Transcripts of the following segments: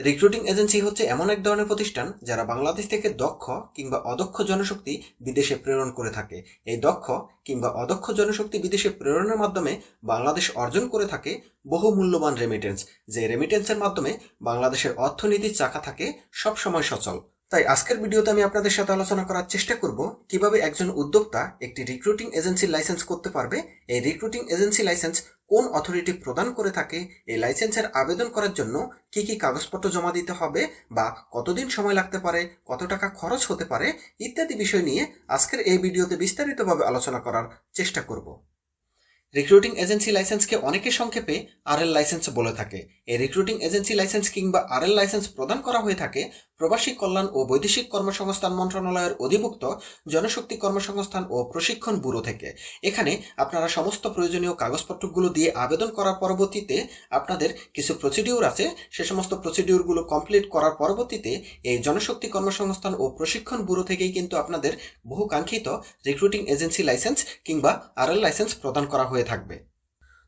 Recruiting agency হচ্ছে এমন এক ধরনের প্রতিষ্ঠান যারা বাংলাদেশ থেকে দক্ষ কিংবা অদক্ষ জনশক্তি বিদেশে প্রেরণ করে থাকে। এই দক্ষ কিংবা অদক্ষ জনশক্তি বিদেশে প্রেরণের মাধ্যমে বাংলাদেশ অর্জন করে থাকে বহু মূল্যবান রেমিটেন্স যে রেমিটেন্সের মাধ্যমে বাংলাদেশের অর্থনীতির চাকা থাকে সবসময় সচল। তাই আজকের ভিডিওতে আমি আপনাদের সাথে আলোচনা করার চেষ্টা করব কীভাবে একজন উদ্যোক্তা একটি রিক্রুটিং এজেন্সির লাইসেন্স করতে পারবে। এই রিক্রুটিং এজেন্সি লাইসেন্স কোন অথরিটি প্রদান করে থাকে, এই লাইসেন্সের আবেদন করার জন্য কি কি কাগজপত্র জমা দিতে হবে বা কতদিন সময় লাগতে পারে, কত টাকা খরচ হতে পারে ইত্যাদি বিষয় নিয়ে আজকের এই ভিডিওতে বিস্তারিতভাবে আলোচনা করার চেষ্টা করব। রিক্রুটিং এজেন্সি লাইসেন্সকে অনেকে সংক্ষেপে আরএল লাইসেন্স বলে থাকে। এই রিক্রুটিং এজেন্সি লাইসেন্স কিংবা আরএল লাইসেন্স প্রদান করা হয়ে থাকে প্রবাসী কল্যাণ ও বৈদেশিক কর্মসংস্থান মন্ত্রণালয়ের অধিভুক্ত জনশক্তি কর্মসংস্থান ও প্রশিক্ষণ ব্যুরো থেকে। এখানে আপনারা সমস্ত প্রয়োজনীয় কাগজপত্রগুলো দিয়ে আবেদন করার পরবর্তীতে আপনাদের কিছু প্রসিডিউর আছে। সে সমস্ত প্রসিডিউরগুলো কমপ্লিট করার পরবর্তীতে এই জনশক্তি কর্মসংস্থান ও প্রশিক্ষণ ব্যুরো থেকেই কিন্তু আপনাদের বহু কাঙ্ক্ষিত রিক্রুটিং এজেন্সি লাইসেন্স কিংবা আরএল লাইসেন্স প্রদান করা হয়ে থাকবে।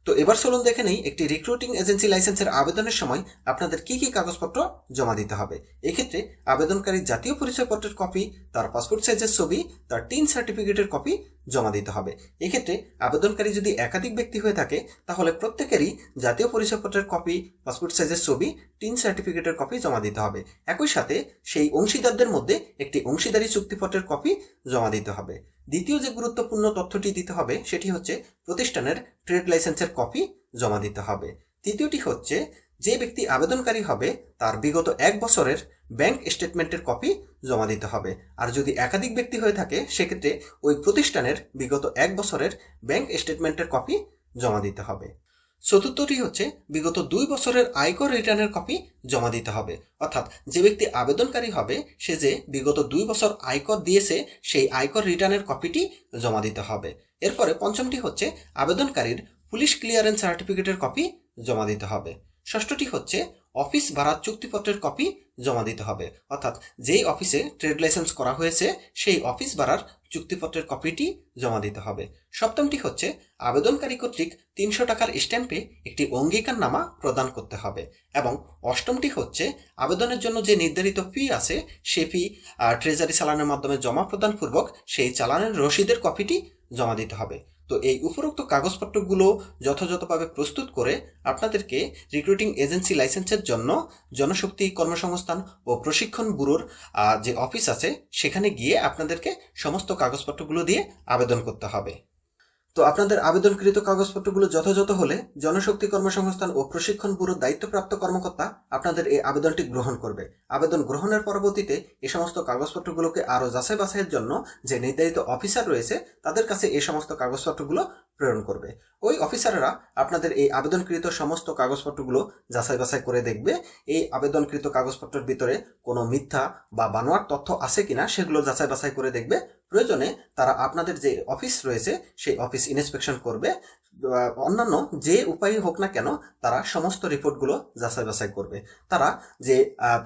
তো এবার চলুন দেখে নেই একটি রিক্রুটিং এজেন্সি লাইসেন্সের আবেদনের সময় আপনাদের কি কি কাগজপত্র জমা দিতে হবে। এক্ষেত্রে আবেদনকারী জাতীয় পরিচয়পত্রের কপি তার পাসপোর্ট সাইজের ছবি, তার টিন সার্টিফিকেটের কপি জমা দিতে হবে। এক্ষেত্রে আবেদনকারী যদি একাধিক ব্যক্তি হয়ে থাকে, তাহলে প্রত্যেকেরই জাতীয় পরিচয়পত্রের কপি পাসপোর্ট সাইজের ছবি টিন সার্টিফিকেটের কপি জমা দিতে হবে। একই সাথে সেই অংশীদারদের মধ্যে একটি অংশীদারি চুক্তিপত্রের কপি জমা দিতে হবে। দ্বিতীয় যে গুরুত্বপূর্ণ তথ্যটি দিতে হবে, সেটি হচ্ছে প্রতিষ্ঠানের ট্রেড লাইসেন্সের কপি জমা দিতে হবে। তৃতীয়টি হচ্ছে, যে ব্যক্তি আবেদনকারী হবে, তার বিগত এক বছরের ব্যাংক স্টেটমেন্টের কপি জমা দিতে হবে। আর যদি একাধিক ব্যক্তি হয়ে থাকে, সেক্ষেত্রে ওই প্রতিষ্ঠানের বিগত এক বছরের ব্যাংক স্টেটমেন্টের কপি জমা দিতে হবে। চতুর্থটি হচ্ছে, বিগত দুই বছরের আয়কর রিটার্নের কপি জমা দিতে হবে। অর্থাৎ যে ব্যক্তি আবেদনকারী হবে, সে যে বিগত দুই বছর আয়কর দিয়েছে, সেই আয়কর রিটার্নের কপিটি জমা দিতে হবে। এরপরে পঞ্চমটি হচ্ছে, আবেদনকারীর পুলিশ ক্লিয়ারেন্স সার্টিফিকেটের কপি জমা দিতে হবে। ষষ্ঠটি হচ্ছে, অফিস ভাড়ার চুক্তিপত্রের কপি জমা দিতে হবে। অর্থাৎ যেই অফিসে ট্রেড লাইসেন্স করা হয়েছে, সেই অফিস ভাড়ার চুক্তিপত্রের কপিটি জমা দিতে হবে। সপ্তমটি হচ্ছে, আবেদনকারী কর্তৃক তিনশো টাকার স্ট্যাম্পে একটি অঙ্গীকার নামা প্রদান করতে হবে এবং অষ্টমটি হচ্ছে, আবেদনের জন্য যে নির্ধারিত ফি আছে, সে ফি ট্রেজারি চালানের মাধ্যমে জমা প্রদানপূর্বক সেই চালানের রসিদের কপিটি জমা দিতে হবে। তো এই উপরোক্ত কাগজপত্রগুলো যথাযথভাবে প্রস্তুত করে আপনাদেরকে রিক্রুটিং এজেন্সি লাইসেন্সের জন্য জনশক্তি কর্মসংস্থান ও প্রশিক্ষণ ব্যুরোর যে অফিস আছে, সেখানে গিয়ে আপনাদেরকে সমস্ত কাগজপত্রগুলো দিয়ে আবেদন করতে হবে। তো আপনাদের আবেদনকৃত কাগজপত্রগুলো যথাযথ হলে জনশক্তি কর্মসংস্থান ও প্রশিক্ষণ ব্যুরোর দায়িত্বপ্রাপ্ত কর্মকর্তা আপনাদের এই আবেদনটি গ্রহণ করবে। আবেদন গ্রহণের পরবর্তীতে এ সমস্ত কাগজপত্রগুলোকে আরও যাচাই বাছাইয়ের জন্য যে নির্ধারিত অফিসার রয়েছে, তাদের কাছে এই সমস্ত কাগজপত্রগুলো প্রেরণ করবে। ওই অফিসাররা আপনাদের এই আবেদনকৃত সমস্ত কাগজপত্রগুলো যাচাই বাছাই করে দেখবে, এই আবেদনকৃত কাগজপত্রের ভিতরে কোনো মিথ্যা বা বানোয়ার তথ্য আছে কিনা সেগুলো যাচাই বাছাই করে দেখবে। প্রয়োজনে তারা আপনাদের যে অফিস রয়েছে, সেই অফিস ইন্সপেকশন করবে। অন্যান্য যে উপায় হোক না কেন তারা সমস্ত রিপোর্টগুলো যাচাই বাছাই করবে। তারা যে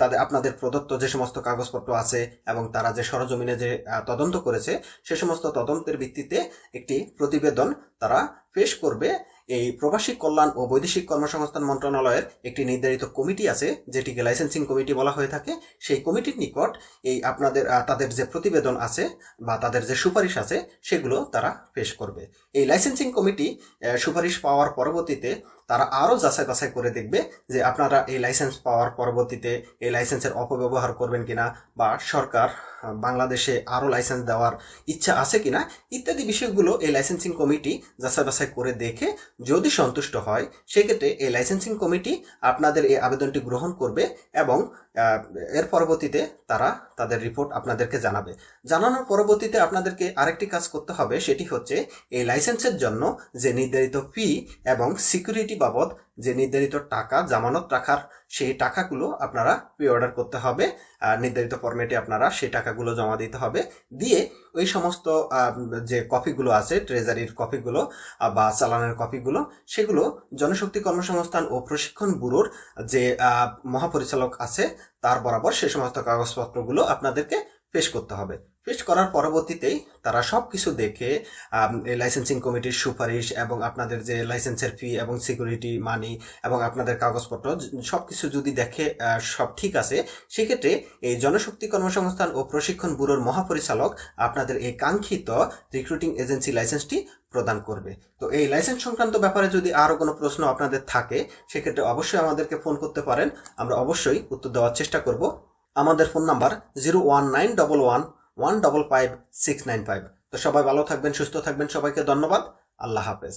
তাদের, আপনাদের প্রদত্ত যে সমস্ত কাগজপত্র আছে এবং তারা যে সরজমিনে যে তদন্ত করেছে, সে সমস্ত তদন্তের ভিত্তিতে একটি প্রতিবেদন তারা পেশ করবে। এই প্রবাসী কল্যাণ ও বৈদেশিক কর্মসংস্থান মন্ত্রণালয়ের একটি নির্ধারিত কমিটি আছে, যেটিকে লাইসেন্সিং কমিটি বলা হয়ে থাকে। সেই কমিটির নিকট এই আপনাদের তাদের যে প্রতিবেদন আছে বা তাদের যে সুপারিশ আছে, সেগুলো তারা পেশ করবে। এই লাইসেন্সিং কমিটি সুপারিশ পাওয়ার পরবর্তীতে তারা আরও যাচাই বাছাই করে দেখবে যে আপনারা এই লাইসেন্স পাওয়ার পরবর্তীতে এই লাইসেন্সের অপব্যবহার করবেন কিনা বা সরকার বাংলাদেশে আরও লাইসেন্স দেওয়ার ইচ্ছা আছে কিনা, ইত্যাদি বিষয়গুলো এই লাইসেন্সিং কমিটি যাচাই বাছাই করে দেখে যদি সন্তুষ্ট হয়, সেক্ষেত্রে এই লাইসেন্সিং কমিটি আপনাদের এই আবেদনটি গ্রহণ করবে এবং এর পরবর্তীতে তারা তাদের রিপোর্ট আপনাদেরকে জানাবে। জানানোর পরবর্তীতে আপনাদেরকে আরেকটি কাজ করতে হবে, সেটি হচ্ছে এই লাইসেন্সের জন্য যে নির্ধারিত ফি এবং সিকিউরিটি বাবদ যে নির্ধারিত টাকা, জামানত রাখার সেই টাকাগুলো আপনারা প্রি অর্ডার করতে হবে। নির্ধারিত ফরম্যাটে আপনারা সেই টাকাগুলো জমা দিতে হবে। দিয়ে ওই সমস্ত যে কপিগুলো আছে ট্রেজারির কপিগুলো বা চালানের কপিগুলো, সেগুলো জনশক্তি কর্মসংস্থান ও প্রশিক্ষণ ব্যুরোর যে মহাপরিচালক আছে, তার বরাবর সে সমস্ত কাগজপত্রগুলো আপনাদেরকে পেশ করতে হবে। পেশ করার পরবর্তীতেই তারা সব কিছু দেখে লাইসেন্সিং কমিটির সুপারিশ এবং আপনাদের যে লাইসেন্সের ফি এবং সিকিউরিটি মানি এবং আপনাদের কাগজপত্র সব কিছু যদি দেখে সব ঠিক আছে, সেক্ষেত্রে এই জনশক্তি কর্মসংস্থান ও প্রশিক্ষণ ব্যুরোর মহাপরিচালক আপনাদের এই কাঙ্ক্ষিত রিক্রুটিং এজেন্সি লাইসেন্সটি প্রদান করবে। তো এই লাইসেন্স সংক্রান্ত ব্যাপারে যদি আরও কোনো প্রশ্ন আপনাদের থাকে, সেক্ষেত্রে অবশ্যই আমাদেরকে ফোন করতে পারেন। আমরা অবশ্যই উত্তর দেওয়ার চেষ্টা করব। আমাদের phone number zero one nine double one one double five six nine five. তো সবাই ভালো থাকবেন, সুস্থ থাকবেন, সবাইকে ধন্যবাদ। আল্লাহ হাফেজ।